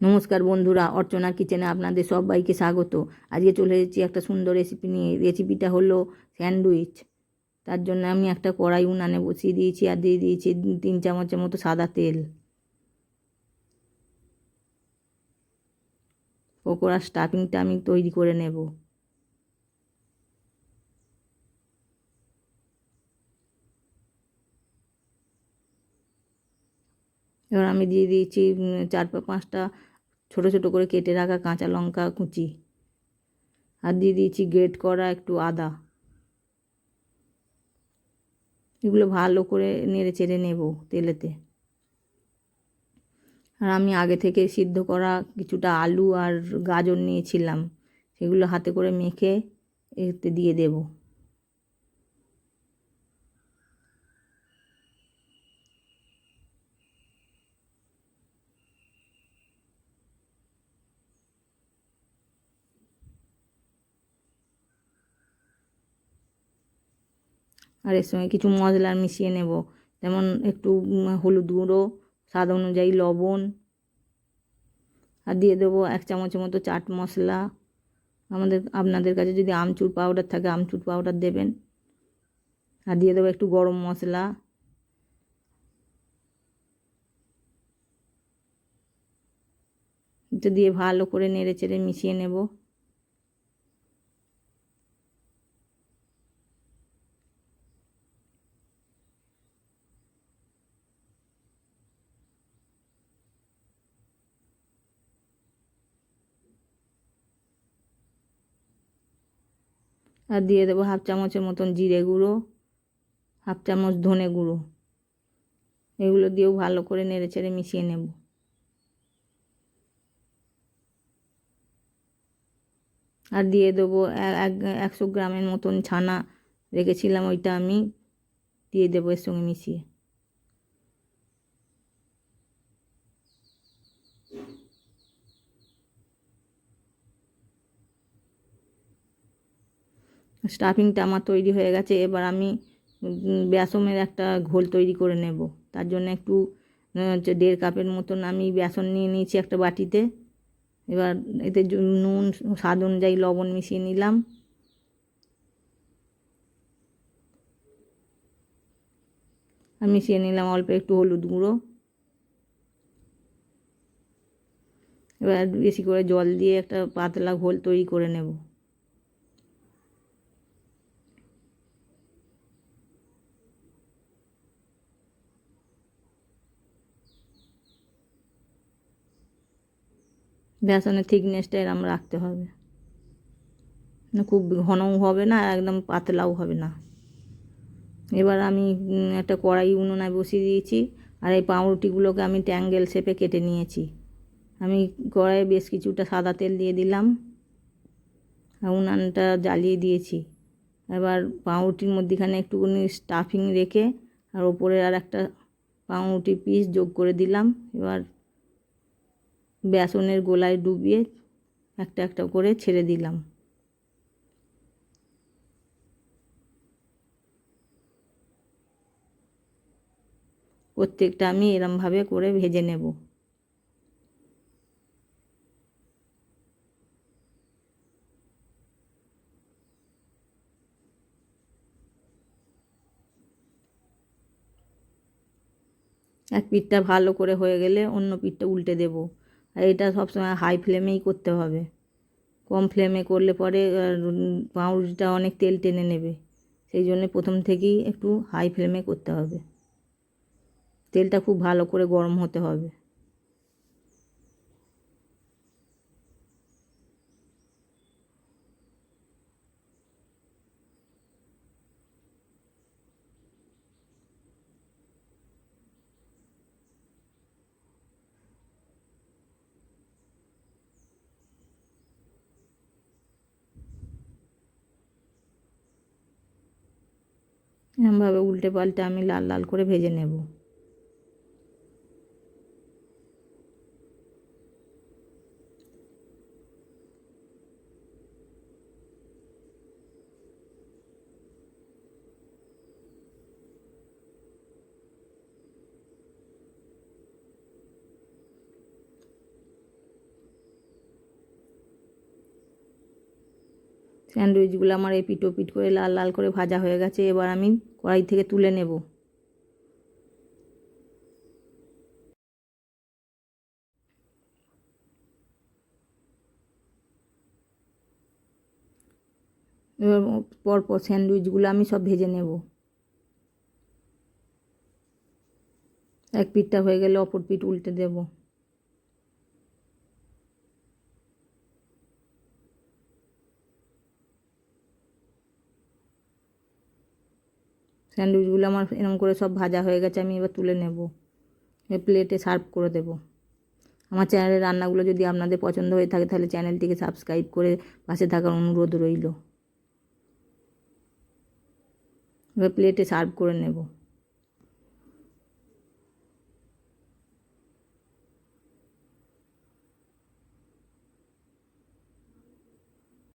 নমস্কার বন্ধুরা, অর্চনা কিচেনে আপনাদের সবাইকে স্বাগত। আজকে চলে এসেছি একটা সুন্দর রেসিপি নিয়ে। রেসিপিটা হলো স্যান্ডউইচ। তার জন্য আমি একটা কড়াই উনানে বসিয়ে দিয়েছি আর দিয়ে দিয়েছি তিন চামচের মতো সাদা তেল। পকোড়ার স্টাফিংটা আমি তৈরি করে নেব। এবার আমি দিয়ে দিয়েছি চার পাঁচটা ছোটো ছোটো করে কেটে রাখা কাঁচা লঙ্কা কুচি। আর দিয়ে দিয়েছি গ্রেট করা একটু আদা। এগুলো ভালো করে নেড়ে চেড়ে নেব তেলেতে। আর আমি আগে থেকে সিদ্ধ করা কিছুটা আলু আর গাজর নিয়েছিলাম, সেগুলো হাতে করে মেখে এতে দিয়ে দেবো। আর এর সঙ্গে কিছু মশলা মিশিয়ে নেব। যেমন একটু হলুদ গুঁড়ো, স্বাদ অনুযায়ী লবণ। আর দিয়ে দেবো এক চামচের মতো চাট মশলা। আমাদের, আপনাদের কাছে যদি আমচুর পাউডার থাকে, আমচুর পাউডার দেবেন। আর দিয়ে দেবো একটু গরম মশলা। দিয়ে ভালো করে নেড়ে চেড়ে মিশিয়ে নেব। আর দিয়ে দেবো হাফ চামচের মতন জিরে গুঁড়ো, হাফ চামচ ধনে গুঁড়ো। এগুলো দিয়েও ভালো করে নেড়ে চেড়ে মিশিয়ে নেব। আর দিয়ে দেবো একশো গ্রামের মতন ছানা রেখেছিলাম, ওইটা আমি দিয়ে দেবো এর সঙ্গে মিশিয়ে। স্টাফিংটা আমার তৈরি হয়ে গেছে, এবার আমি বেসমের একটা ঘোল তৈরি করে নেব। তার জন্য একটু হচ্ছে দেড় কাপের মতন আমি বেসন নিয়ে নিয়েছি একটা বাটিতে। এবার এতে নুন, স্বাদ অনুযায়ী লবণ মিশিয়ে নিলাম। আর মিশিয়ে নিলাম অল্প একটু হলুদ গুঁড়ো। এবার বেশি করে জল দিয়ে একটা পাতলা ঘোল তৈরি করে নেব। বেসনের থিকনেসটা এরম রাখতে হবে। না, খুব ঘনও হবে না, একদম পাতলাও হবে না। এবার আমি একটা কড়াই উনুনায় বসিয়ে দিয়েছি, আর এই পাউরুটিগুলোকে আমি ট্যাঙ্গেল শেপে কেটে নিয়েছি। আমি কড়াইয়ে বেশ কিছুটা সাদা তেল দিয়ে দিলাম, আর উনানটা জ্বালিয়ে দিয়েছি। এবার পাউরুটির মধ্যেখানে একটুখানি স্টাফিং রেখে, আর ওপরে আর একটা পাউরুটি পিস যোগ করে দিলাম। এবার বেসনের গোলায় ডুবিয়ে একটা একটা করে ছেড়ে দিলাম। প্রত্যেকটা আমি এরমভাবে করে ভেজে নেব। এক পিঠটা ভালো করে হয়ে গেলে অন্য পিঠটা উল্টে দেবো। এটা সবসময় হাই ফ্লেমেই করতে হবে। কম ফ্লেমে করলে পরে পাউরুটিটা অনেক তেল টেনে নেবে। সেই জন্য প্রথম থেকেই একটু হাই ফ্লেমে করতে হবে। তেলটা খুব ভালো করে গরম হতে হবে। এরমভাবে উল্টে পাল্টে আমি লাল লাল করে ভেজে নেব। স্যান্ডউইচগুলো আমার এপিট ওপিট করে লাল লাল করে ভাজা হয়ে গেছে, এবার আমি কড়াই থেকে তুলে নেব। এবার পরপর স্যান্ডউইচগুলো আমি সব ভেজে নেব। এক পিঠটা হয়ে গেলে অপর পিঠ উল্টে দেব। স্যান্ডউইচগুলো আমার এরম করে সব ভাজা হয়ে গেছে, আমি এবার তুলে নেব। এ প্লেটে সার্ভ করে দেব। আমার চ্যানেলের রান্নাগুলো যদি আপনাদের পছন্দ হয়ে থাকে, তাহলে চ্যানেলটিকে সাবস্ক্রাইব করে পাশে থাকার অনুরোধ রইল। এবার প্লেটে সার্ভ করে নেব।